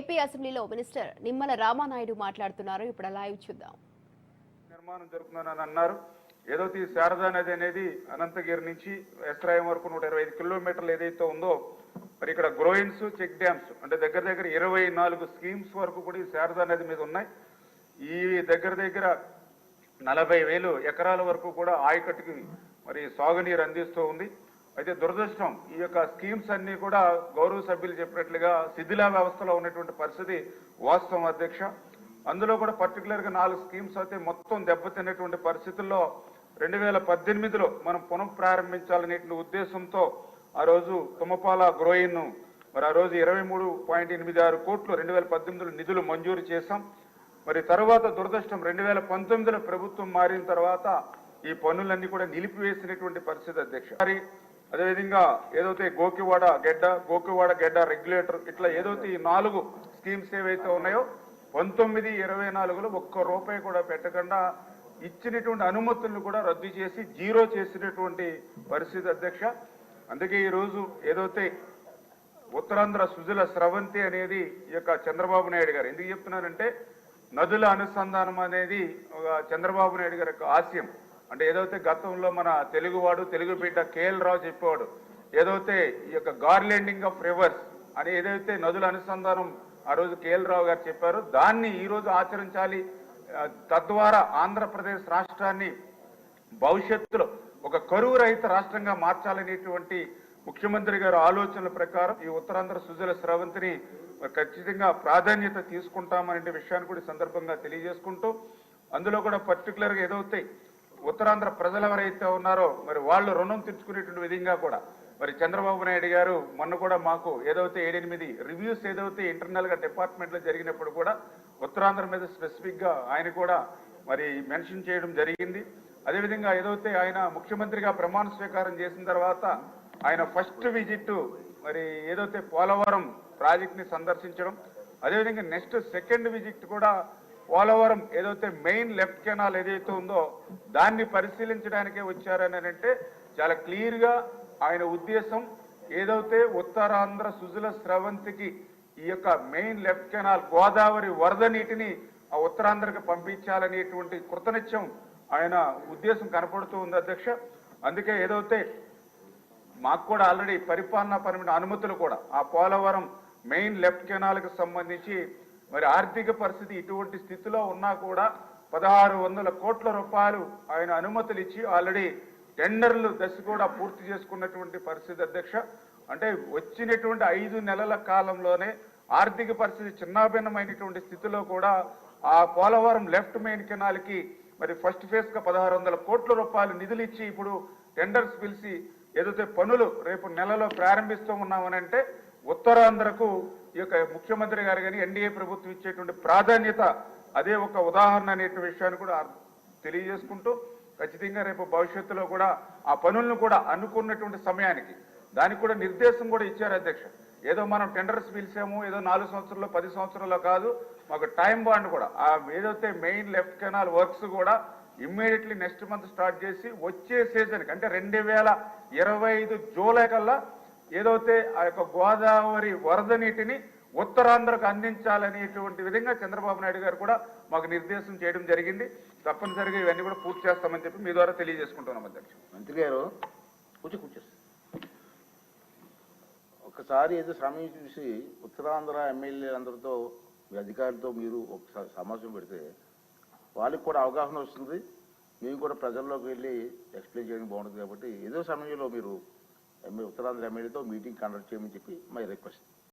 AP అసెంబ్లీలో minister Nimmala Ramanaidu మాట్లాడుతున్నారు. ఇప్పుడు లైవ్ చూద్దాం. నిర్మాణం జరుగుతుందని అన్నారు. ఏదైతే శారదా నది అనేది అనంతగిరి నుంచి ఎస్రాయం వరకు నూట ఇరవై ఐదు కిలోమీటర్లు ఏదైతే ఉందో మరి ఇక్కడ గ్రోయిన్స్ చెక్ డ్యామ్స్ అంటే దగ్గర దగ్గర ఇరవై నాలుగు స్కీమ్స్ వరకు కూడా ఈ శారదా నది మీద ఉన్నాయి. ఈ దగ్గర దగ్గర నలభై వేలు ఎకరాల వరకు కూడా ఆయకట్టుకి మరి సాగునీరు అందిస్తూ ఉంది. అయితే దురదృష్టం ఈ యొక్క స్కీమ్స్ అన్ని కూడా గౌరవ సభ్యులు చెప్పినట్లుగా శిథిలా వ్యవస్థలో ఉన్నటువంటి పరిస్థితి వాస్తవం అధ్యక్ష. అందులో కూడా పర్టికులర్గా నాలుగు స్కీమ్స్ అయితే మొత్తం దెబ్బతిన్నటువంటి పరిస్థితుల్లో రెండు వేల పద్దెనిమిదిలో మనం పునఃప్రారంభించాలనే ఉద్దేశంతో ఆ రోజు తుమ్మపాల గ్రోయిన్ను మరి ఆ రోజు ఇరవై మూడు పాయింట్ ఎనిమిది ఆరు కోట్లు రెండు వేల పద్దెనిమిదిలో నిధులు మంజూరు చేశాం. మరి తర్వాత దురదృష్టం రెండు వేల పంతొమ్మిదిలో ప్రభుత్వం మారిన తర్వాత ఈ పనులన్నీ కూడా నిలిపివేసినటువంటి పరిస్థితి అధ్యక్ష. మరి అదేవిధంగా ఏదైతే గోకివాడ గెడ్డ గోకివాడ గెడ్డ రెగ్యులేటర్ ఇట్లా ఏదైతే ఈ నాలుగు స్కీమ్స్ ఏవైతే ఉన్నాయో పంతొమ్మిది ఇరవై నాలుగులో ఒక్క రూపాయి కూడా పెట్టకుండా ఇచ్చినటువంటి అనుమతులను కూడా రద్దు చేసి జీరో చేసినటువంటి పరిస్థితి అధ్యక్ష. అందుకే ఈరోజు ఏదైతే ఉత్తరాంధ్ర సుజల స్రవంతి అనేది ఈ యొక్క చంద్రబాబు నాయుడు గారు ఎందుకు చెప్తున్నానంటే నదుల అనుసంధానం అనేది ఒక చంద్రబాబు నాయుడు గారి యొక్క ఆశయం. అంటే ఏదైతే గతంలో మన తెలుగువాడు తెలుగు బిడ్డ కేఎల్ రావు చెప్పేవాడు ఏదైతే ఈ యొక్క గార్లెండింగ్ ఆఫ్ రివర్స్ అని ఏదైతే నదుల అనుసంధానం ఆ రోజు కేఎల్ రావు గారు చెప్పారో దాన్ని ఈరోజు ఆచరించాలి. తద్వారా ఆంధ్రప్రదేశ్ రాష్ట్రాన్ని భవిష్యత్తులో ఒక కరువు రహిత రాష్ట్రంగా మార్చాలనేటువంటి ముఖ్యమంత్రి గారి ఆలోచనల ప్రకారం ఈ ఉత్తరాంధ్ర సుజల స్రవంతిని ఖచ్చితంగా ప్రాధాన్యత తీసుకుంటామనే విషయాన్ని కూడా సందర్భంగా తెలియజేసుకుంటూ అందులో కూడా పర్టికులర్గా ఏదైతే ఉత్తరాంధ్ర ప్రజలు ఎవరైతే ఉన్నారో మరి వాళ్ళు రుణం తీర్చుకునేటువంటి విధంగా కూడా. మరి చంద్రబాబు నాయుడు గారు మొన్న కూడా మాకు ఏదైతే ఏడెనిమిది రివ్యూస్ ఏదైతే ఇంటర్నల్గా డిపార్ట్మెంట్లో జరిగినప్పుడు కూడా ఉత్తరాంధ్ర మీద స్పెసిఫిక్గా ఆయన కూడా మరి మెన్షన్ చేయడం జరిగింది. అదేవిధంగా ఏదైతే ఆయన ముఖ్యమంత్రిగా ప్రమాణ స్వీకారం చేసిన తర్వాత ఆయన ఫస్ట్ విజిట్ మరి ఏదైతే పోలవరం ప్రాజెక్ట్ని సందర్శించడం అదేవిధంగా నెక్స్ట్ సెకండ్ విజిట్ కూడా పోలవరం ఏదైతే మెయిన్ లెఫ్ట్ కెనాల్ ఏదైతే ఉందో దాన్ని పరిశీలించడానికే వచ్చారని అంటే చాలా క్లియర్గా ఆయన ఉద్దేశం ఏదైతే ఉత్తరాంధ్ర సుజల స్రవంతికి ఈ యొక్క మెయిన్ లెఫ్ట్ కెనాల్ గోదావరి వరద నీటిని ఆ ఉత్తరాంధ్రకి పంపించాలనేటువంటి కృతనిత్యం ఆయన ఉద్దేశం కనపడుతూ ఉంది అధ్యక్ష. అందుకే ఏదైతే మాకు కూడా ఆల్రెడీ పరిపాలనా పరమైన అనుమతులు కూడా ఆ పోలవరం మెయిన్ లెఫ్ట్ కెనాల్కి సంబంధించి మరి ఆర్థిక పరిస్థితి ఇటువంటి స్థితిలో ఉన్నా కూడా పదహారు వందల కోట్ల రూపాయలు ఆయన అనుమతులు ఇచ్చి ఆల్రెడీ టెండర్లు దశ కూడా పూర్తి చేసుకున్నటువంటి పరిస్థితి అధ్యక్ష. అంటే వచ్చినటువంటి ఐదు నెలల కాలంలోనే ఆర్థిక పరిస్థితి చిన్నాభిన్నమైనటువంటి స్థితిలో కూడా ఆ పోలవరం లెఫ్ట్ మెయిన్ కెనాల్కి మరి ఫస్ట్ ఫేజ్గా పదహారు వందల కోట్ల రూపాయలు నిధులు ఇచ్చి ఇప్పుడు టెండర్స్ పిలిచి ఏదైతే పనులు రేపు నెలలో ప్రారంభిస్తూ ఉన్నామని అంటే ఉత్తరాంధ్రకు ఈ యొక్క ముఖ్యమంత్రి గారు కానీ ఎన్డీఏ ప్రభుత్వం ఇచ్చేటువంటి ప్రాధాన్యత అదే ఒక ఉదాహరణ అనే విషయాన్ని కూడా తెలియజేసుకుంటూ ఖచ్చితంగా రేపు భవిష్యత్తులో కూడా ఆ పనులను కూడా అనుకున్నటువంటి సమయానికి దానికి కూడా నిర్దేశం కూడా ఇచ్చారు అధ్యక్ష. ఏదో మనం టెండర్స్ పిలిచాము ఏదో నాలుగు సంవత్సరాల్లో పది సంవత్సరాల్లో కాదు మాకు టైం బాండ్ కూడా ఆ ఏదైతే మెయిన్ లెఫ్ట్ కెనాల్ వర్క్స్ కూడా ఇమ్మీడియట్లీ నెక్స్ట్ మంత్ స్టార్ట్ చేసి వచ్చే సీజన్కి అంటే రెండు వేల ఇరవై ఐదు జూలై కల్లా ఏదైతే ఆ యొక్క గోదావరి వరద నీటిని ఉత్తరాంధ్రకు అందించాలనేటువంటి విధంగా చంద్రబాబు నాయుడు గారు కూడా మాకు నిర్దేశం చేయడం జరిగింది. తప్పనిసరిగా ఇవన్నీ కూడా పూర్తి చేస్తామని చెప్పి మీ ద్వారా తెలియజేసుకుంటున్నాం అధ్యక్ష మంత్రి గారు కూర్చో కూర్చో. ఒకసారి ఏదో సమయం చూసి ఉత్తరాంధ్ర ఎమ్మెల్యేలందరితో మీ అధికారులతో మీరు ఒకసారి సమావేశం పెడితే వాళ్ళకి కూడా అవగాహన వస్తుంది. మేము కూడా ప్రజల్లోకి వెళ్ళి ఎక్స్ప్లెయిన్ చేయడం బాగుంటుంది కాబట్టి ఏదో సమయంలో మీరు ఉత్తరాంధ్ర ఎమ్మెల్యేతో మీటింగ్ కండక్ట్ చేయమని చెప్పి మై రిక్వెస్ట్.